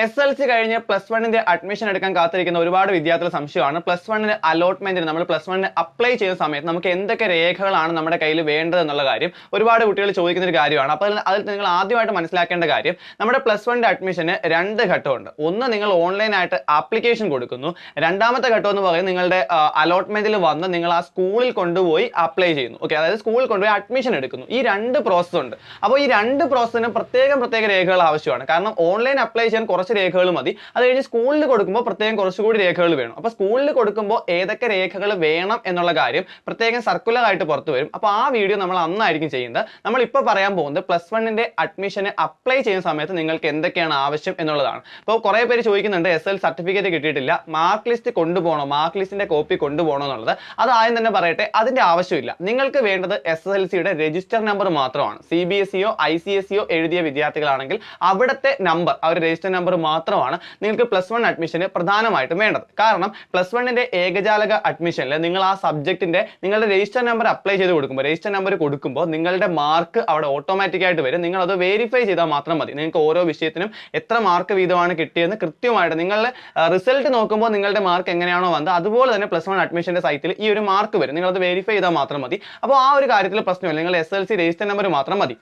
S L C കഴിഞ്ഞ് plus വണ്ണിന്റെ admission എടുക്കാൻ കാത്തിരിക്കുന്ന ഒരുപാട് വിദ്യാർത്ഥികൾ സംശയമാണ്. പ്ലസ് വണ്ണിന് അലോട്ട്മെന്റിന് നമ്മൾ പ്ലസ് വണ്ണിന് അപ്ലൈ ചെയ്യുന്ന സമയത്ത് നമുക്ക് എന്തൊക്കെ രേഖകളാണ് നമ്മുടെ കയ്യിൽ വേണ്ടത് എന്നുള്ള കാര്യം ഒരുപാട് കുട്ടികൾ ചോദിക്കുന്ന ഒരു കാര്യമാണ്. അപ്പോൾ അതിൽ- നിങ്ങൾ ആദ്യമായിട്ട് മനസ്സിലാക്കേണ്ട കാര്യം നമ്മുടെ പ്ലസ് വണ്ണിന്റെ അഡ്മിഷന് രണ്ട് ഘട്ടമുണ്ട്. ഒന്ന് നിങ്ങൾ ഓൺലൈനായിട്ട് ആപ്ലിക്കേഷൻ കൊടുക്കുന്നു. രണ്ടാമത്തെ ഘട്ടം എന്ന് പറയുന്നത് നിങ്ങളുടെ അലോട്ട്മെന്റിൽ വന്ന് നിങ്ങൾ ആ സ്കൂളിൽ കൊണ്ടുപോയി അപ്ലൈ ചെയ്യുന്നു. ഓക്കെ അതായത് സ്കൂളിൽ കൊണ്ടുപോയി അഡ്മിഷൻ എടുക്കുന്നു. ഈ രണ്ട് പ്രോസസ്സ് ഉണ്ട്. അപ്പോൾ ഈ രണ്ട് പ്രോസസ്സിനും പ്രത്യേകം പ്രത്യേക രേഖകൾ ആവശ്യമാണ്. കാരണം ഓൺലൈൻ അപ്ലൈ ചെയ്യാൻ കുറച്ച് രേഖകൾ മതി. അത് കഴിഞ്ഞ് സ്കൂളിൽ കൊടുക്കുമ്പോൾ പ്രത്യേകം കുറച്ചുകൂടി രേഖകൾ വേണം. അപ്പോൾ സ്കൂളിൽ കൊടുക്കുമ്പോൾ ഏതൊക്കെ രേഖകൾ വേണം എന്നുള്ള കാര്യം പ്രത്യേകം സർക്കുലർ ആയിട്ട് പുറത്തു വരും. അപ്പോൾ ആ വീഡിയോ നമ്മൾ അന്നായിരിക്കും ചെയ്യുന്നത്. നമ്മൾ ഇപ്പോൾ പറയാൻ പോകുന്നത് പ്ലസ് വണ്ണിന്റെ അഡ്മിഷന് അപ്ലൈ ചെയ്യുന്ന സമയത്ത് നിങ്ങൾക്ക് എന്തൊക്കെയാണ് ആവശ്യം എന്നുള്ളതാണ്. അപ്പോൾ കുറേ പേര് ചോദിക്കുന്നുണ്ട് എസ് എൽ സർട്ടിഫിക്കറ്റ് കിട്ടിയിട്ടില്ല. മാർക്ക് ലിസ്റ്റ് കൊണ്ടുപോകണോ? മാർക്ക് ലിസ്റ്റിന്റെ കോപ്പി കൊണ്ടുപോകണോ എന്നുള്ളത്. അത് ആദ്യം തന്നെ പറയട്ടെ അതിന്റെ ആവശ്യമില്ല. നിങ്ങൾക്ക് വേണ്ടത് എസ് എൽ സിയുടെ രജിസ്റ്റർ നമ്പർ മാത്രമാണ്. സി ബി എസ് സിയോ ഐ സി എസ് സിയോ എഴുതിയ വിദ്യാർത്ഥികളാണെങ്കിൽ അവിടുത്തെ നമ്പർ ഒരു രജിസ്റ്റർ നമ്പർ മാത്രമാണ് നിങ്ങൾക്ക് പ്ലസ് വൺ അഡ്മിഷന് പ്രധാനമായിട്ടും വേണ്ടത്. കാരണം പ്ലസ് വണ്ണിന്റെ ഏകജാലക അഡ്മിഷനിൽ നിങ്ങൾ ആ സബ്ജക്റ്റിന്റെ നിങ്ങളുടെ രജിസ്റ്റർ നമ്പർ അപ്ലൈ ചെയ്ത് കൊടുക്കുമ്പോൾ രജിസ്റ്റർ നമ്പർ കൊടുക്കുമ്പോൾ നിങ്ങളുടെ മാർക്ക് അവിടെ ഓട്ടോമാറ്റിക് ആയിട്ട് വരും. നിങ്ങൾ അത് വെരിഫൈ ചെയ്താൽ മാത്രം മതി. നിങ്ങൾക്ക് ഓരോ വിഷയത്തിനും എത്ര മാർക്ക് വീതമാണ് കിട്ടിയെന്ന് കൃത്യമായിട്ട് നിങ്ങളുടെ റിസൾട്ട് നോക്കുമ്പോൾ നിങ്ങളുടെ മാർക്ക് എങ്ങനെയാണോ വന്നത്. അതുപോലെ തന്നെ പ്ലസ് വൺ അഡ്മിഷന്റെ സൈറ്റിൽ ഈ ഒരു മാർക്ക് വരും. നിങ്ങൾ അത് വെരിഫൈ ചെയ്താൽ മാത്രം മതി. അപ്പോൾ ആ ഒരു കാര്യത്തിൽ പ്രശ്നമില്ല. നിങ്ങൾ S L C register number മാത്രം മതി.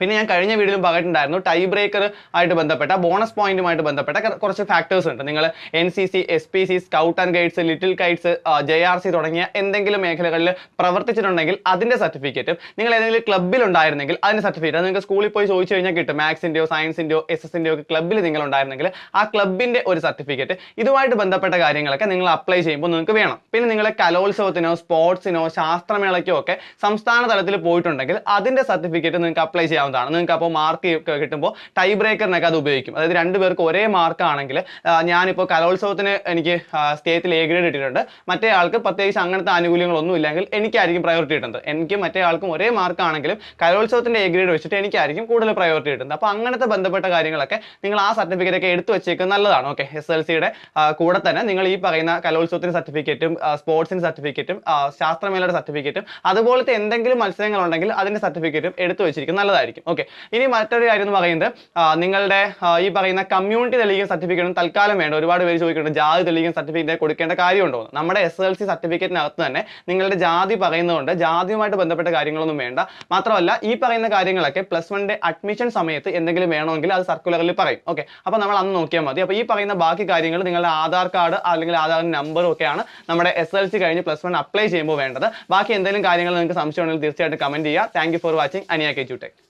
പിന്നെ ഞാൻ കഴിഞ്ഞ വീഡിയോയിലും പറഞ്ഞിട്ടുണ്ടായിരുന്നു ടൈ ബ്രേക്കർ ആയിട്ട് ബന്ധപ്പെട്ട ബോണസ് പോയിന്റുമായിട്ട് ബന്ധപ്പെട്ട കുറച്ച് ഫാക്ടേഴ്സ് ഉണ്ട്. നിങ്ങൾ N C C S P C scout and guides little kites J R C തുടങ്ങിയ എന്തെങ്കിലും മേഖലകളിൽ പ്രവർത്തിച്ചിട്ടുണ്ടെങ്കിൽ അതിന്റെ സർട്ടിഫിക്കറ്റും നിങ്ങൾ ഏതെങ്കിലും ക്ലബ്ബിൽ ഉണ്ടായിരുന്നെങ്കിൽ അതിന്റെ സർട്ടിഫിക്കറ്റ് നിങ്ങൾക്ക് സ്കൂളിൽ പോയി ചോദിച്ചു കഴിഞ്ഞാൽ കിട്ടും. മാത്സിന്റെയോ സയൻസിന്റെയോ എസ് എസിന്റെയോ ഒക്കെ ക്ലബ്ബിൽ നിങ്ങൾ ഉണ്ടായിരുന്നെങ്കിൽ ആ ക്ലബിന്റെ ഒരു സർട്ടിഫിക്കറ്റ് ഇതുമായിട്ട് ബന്ധപ്പെട്ട കാര്യങ്ങളൊക്കെ നിങ്ങൾ അപ്ലൈ ചെയ്യുമ്പോൾ നിങ്ങൾക്ക് വേണം. പിന്നെ നിങ്ങൾ കലോത്സവത്തിനോ സ്പോർട്സിനോ ശാസ്ത്രമേളയ്ക്കോ ഒക്കെ സംസ്ഥാന തലത്തിൽ പോയിട്ടുണ്ടെങ്കിൽ അതിന്റെ സർട്ടിഫിക്കറ്റ് നിങ്ങൾക്ക് അപ്ലൈ ചെയ്യാവുന്നതാണ് നിങ്ങൾക്ക് അപ്പോൾ മാർക്ക് കിട്ടുമ്പോൾ ടൈ ബ്രേക്കറിനൊക്കെ അത് ഉപയോഗിക്കും. അതായത് രണ്ടുപേർക്ക് ഒരേ മാർക്ക് ആണെങ്കിൽ ഞാനിപ്പോൾ കലോത്സവത്തിന് എനിക്ക് സ്റ്റേറ്റിൽ എ ഗ്രേഡ് ഇട്ടിട്ടുണ്ട്. മറ്റേ ആൾക്ക് പ്രത്യേകിച്ച് അങ്ങനത്തെ ആനുകൂല്യങ്ങളൊന്നും ഇല്ലെങ്കിൽ എനിക്കായിരിക്കും പ്രയോറിറ്റി കിട്ടുന്നത്. എനിക്ക് മറ്റേ ആൾക്കും ഒരേ മാർക്ക് ആണെങ്കിലും കലോത്സവത്തിന്റെ എ ഗ്രേഡ് വെച്ചിട്ട് എനിക്കായിരിക്കും കൂടുതൽ പ്രയോറിറ്റി കിട്ടുന്നത്. അപ്പോൾ അങ്ങനത്തെ ബന്ധപ്പെട്ട കാര്യങ്ങളൊക്കെ നിങ്ങൾ ആ സർട്ടിഫിക്കറ്റ് ഒക്കെ എടുത്തു വെച്ചേക്കുന്നത് നല്ലതാണ്. ഓക്കെ എസ് എൽ സിയുടെ കൂടെ തന്നെ നിങ്ങൾ ഈ പറയുന്ന കലോത്സവത്തിന് സർട്ടിഫിക്കറ്റും സ്പോർട്സിന് സർട്ടിഫിക്കറ്റും ശാസ്ത്രമേളയുടെ സർട്ടിഫിക്കറ്റും അതുപോലത്തെ എന്തെങ്കിലും മത്സരങ്ങൾ ഉണ്ടെങ്കിൽ അതിന്റെ സർട്ടിഫിക്കറ്റും എടുത്തു വെച്ചിരിക്കുന്നത് നല്ലതായിരിക്കും. ഓക്കെ ഇനി മറ്റൊരു കാര്യം എന്ന് പറയുന്നത് നിങ്ങളുടെ ഈ പറയുന്ന കമ്മ്യൂണിറ്റി തെളിയിക്കുന്ന സർട്ടിഫിക്കറ്റും തൽക്കാലം വേണ്ട. ഒരുപാട് പേര് ചോദിക്കുന്നുണ്ട് ജാതി തെളിയിക്കുന്ന സർട്ടിഫിക്കറ്റ് കൊടുക്കേണ്ട കാര്യമുണ്ടോ. നമ്മുടെ എസ് എൽ സി സർട്ടിഫിക്കറ്റിനകത്ത് തന്നെ നിങ്ങളുടെ ജാതി പറയുന്നതുകൊണ്ട് ജാതിയുമായിട്ട് ബന്ധപ്പെട്ട കാര്യങ്ങളൊന്നും വേണ്ട. മാത്രമല്ല ഈ പറയുന്ന കാര്യങ്ങളൊക്കെ പ്ലസ് വണ്ണിന്റെ അഡ്മിഷൻ സമയത്ത് എന്തെങ്കിലും വേണമെങ്കിൽ അത് സർക്കുലറിൽ പറയും. ഓക്കെ അപ്പോൾ നമ്മൾ അന്ന് നോക്കിയാൽ മതി. അപ്പോൾ ഈ പറയുന്ന ബാക്കി കാര്യങ്ങൾ നിങ്ങളുടെ ആധാർ കാർഡ് അല്ലെങ്കിൽ ആധാർ നമ്പറും ഒക്കെയാണ് നമ്മുടെ എസ് എൽ സി കഴിഞ്ഞ് പ്ലസ് വൺ അപ്ലൈ ചെയ്യുമ്പോൾ വേണ്ടത്. ബാക്കി എന്തെങ്കിലും കാര്യങ്ങൾ നിങ്ങൾക്ക് സംശയം ഉണ്ടെങ്കിൽ തീർച്ചയായിട്ടും കമന്റ് ചെയ്യുക. Thank for watching Aniya K tech.